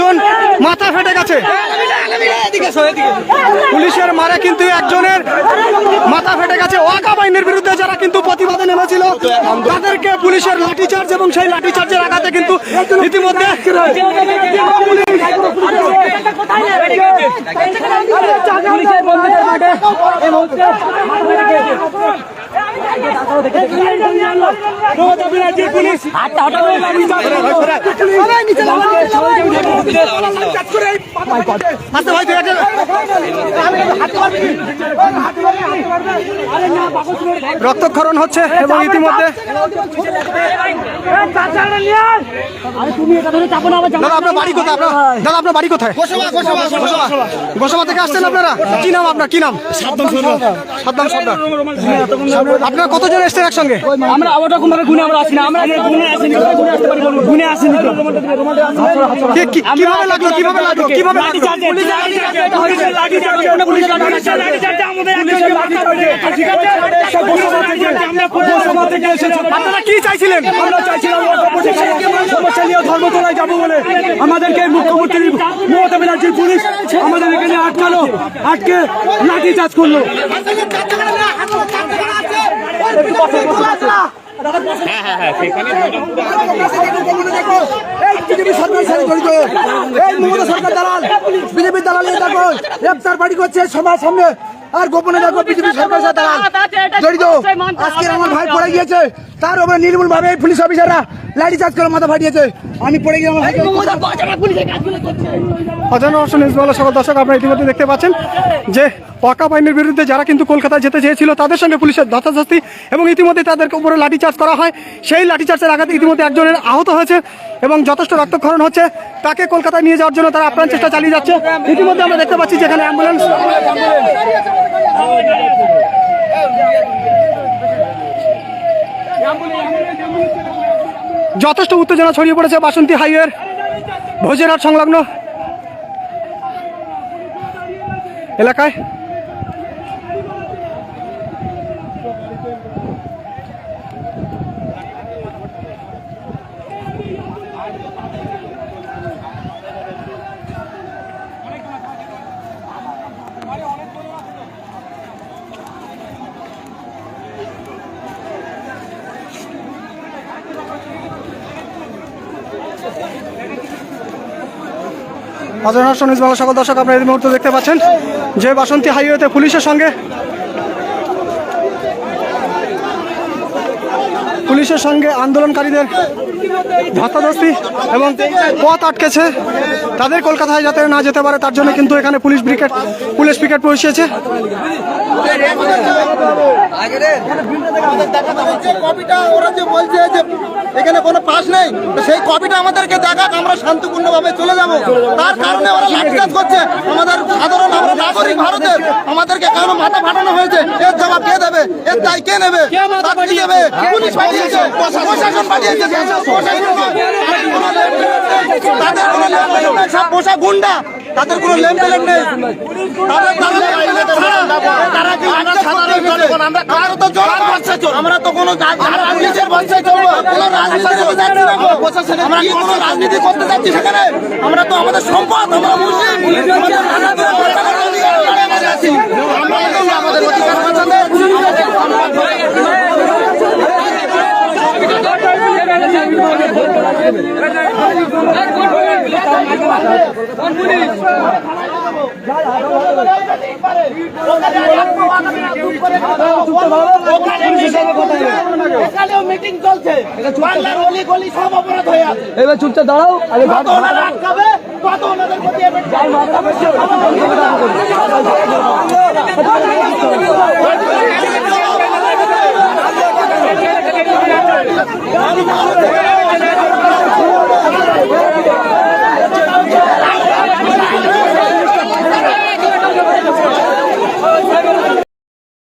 একজন মাথা ফেটে গেছে। পুলিশের মারে কিন্তু একজনের মাথা ফেটে গেছে। ওয়াকা বাহিনীর বিরুদ্ধে যারা কিন্তু প্রতিবাদে নেমেছিল, তাদেরকে পুলিশের লাঠিচার্জ এবং সেই লাঠিচার্জের আঘাতে কিন্তু ইতিমধ্যে রক্তক্ষরণ হচ্ছে এবং ইতিমধ্যে আপনার বাড়ি কোথায়? দাদা, আপনার বাড়ি কোথায়? গোসাবা থেকে আসছেন আপনারা? কি নাম আপনার? কি নাম? সাদ্দাম সর্দার। আপনারা কতজন এসছেন একসঙ্গে? আমরা ওরকম ভাবে গুনে আমরা আসি না আমরা গুনে আসিনি গুনে আসতে পারি গুনে আসিনি তো? কি- কি- কীভাবে লাগল? কীভাবে লাগল? কীভাবে লাগল? ওটা। আপনারা কি চাইছিলেন? আমরা চাইছিলাম সমস্যা নিয়ে ধর্মতলায় যাব বলে। আমাদেরকে মুখ্যমন্ত্রী মমতা ব্যানার্জির পুলিশ আমাদের এখানে আটকালো আটকে বিজেপি দেখো গ্রেপ্তার বাড়ি করছে সবার আর গোপনে দেখো বিজেপি সরকার সাথে জড়িত আজকে আমার ভাই পড়ে গিয়েছে তার উপরে নির্মূল ভাবে পুলিশ অফিসাররা লাঠি চার্জ করে মাথা ফাটিয়েছে। আমি পড়ে গিয়ে অজানা সকল দর্শক আপনারা ইতিমধ্যে দেখতে পাচ্ছেন যে ওয়াকা বাহিনীর বিরুদ্ধে যারা কিন্তু কলকাতায় যেতে চেয়েছিল, তাদের সঙ্গে পুলিশের ধস্তাধস্তি এবং ইতিমধ্যে তাদেরকে উপরে লাঠিচার্জ করা হয়। সেই লাঠিচার্জের আঘাতে ইতিমধ্যে একজনের আহত হয়েছে এবং যথেষ্ট রক্তক্ষরণ হচ্ছে। তাকে কলকাতায় নিয়ে যাওয়ার জন্য তারা আপ্রাণ চেষ্টা চালিয়ে যাচ্ছে। ইতিমধ্যে আমরা দেখতে পাচ্ছি যেখানে অ্যাম্বুলেন্স যথেষ্ট উত্তেজনা ছড়িয়ে পড়েছে বাসন্তী হাইওয়ের ভোজেরহাট সংলগ্ন এলাকায়। অজয় নিউজ বাংলা সকল দর্শক আপনারা এই মুহূর্তে দেখতে পাচ্ছেন যে বাসন্তী হাইওয়েতে পুলিশের সঙ্গে পুলিশের সঙ্গে আন্দোলনকারীদের ধস্তাধস্তি এবং পথ আটকেছে। তাদের কলকাতায় যাতে না যেতে পারে তার জন্য কিন্তু এখানে পুলিশ ব্রিগেড পুলিশ ব্রিগেড পৌঁছেছে। যে কপিটা ওরা যে বলছে যে এখানে কোনো পাস নেই সেই কপিটা আমাদেরকে দেখাক আমরা শান্তিপূর্ণভাবে চলে যাব। তার কারণে ওরা লাঠিচার্জ করছে। আমাদের সাধারণ আমরা নাগরিক ভারতের আমাদেরকে কেন মাথা ফাটানো হয়েছে। এর জবাব কে দেবে? এর দায় কে নেবে? পুলিশ পাঠিয়েছে? প্রশাসন পাঠিয়েছে? সব পোষা গুন্ডা তাদের আমরা তো কোনো কোনো রাজনীতি কোনো রাজনীতি করতে যাচ্ছি সেখানে আমরা তো আমাদের সম্পদ, আমরা মুসলিম আমাদের রাজনীতির পতাকা নিয়ে আমরা লড়ে যাচ্ছি। আমরা তো আমাদের অধিকার বাঁচাতে এখানেও মিটিং চলছে সব অপরাধ হয়ে আছে এবার চুপচাপ দাঁড়াও আগে আটকাবে কত ওনাদের প্রতি এবার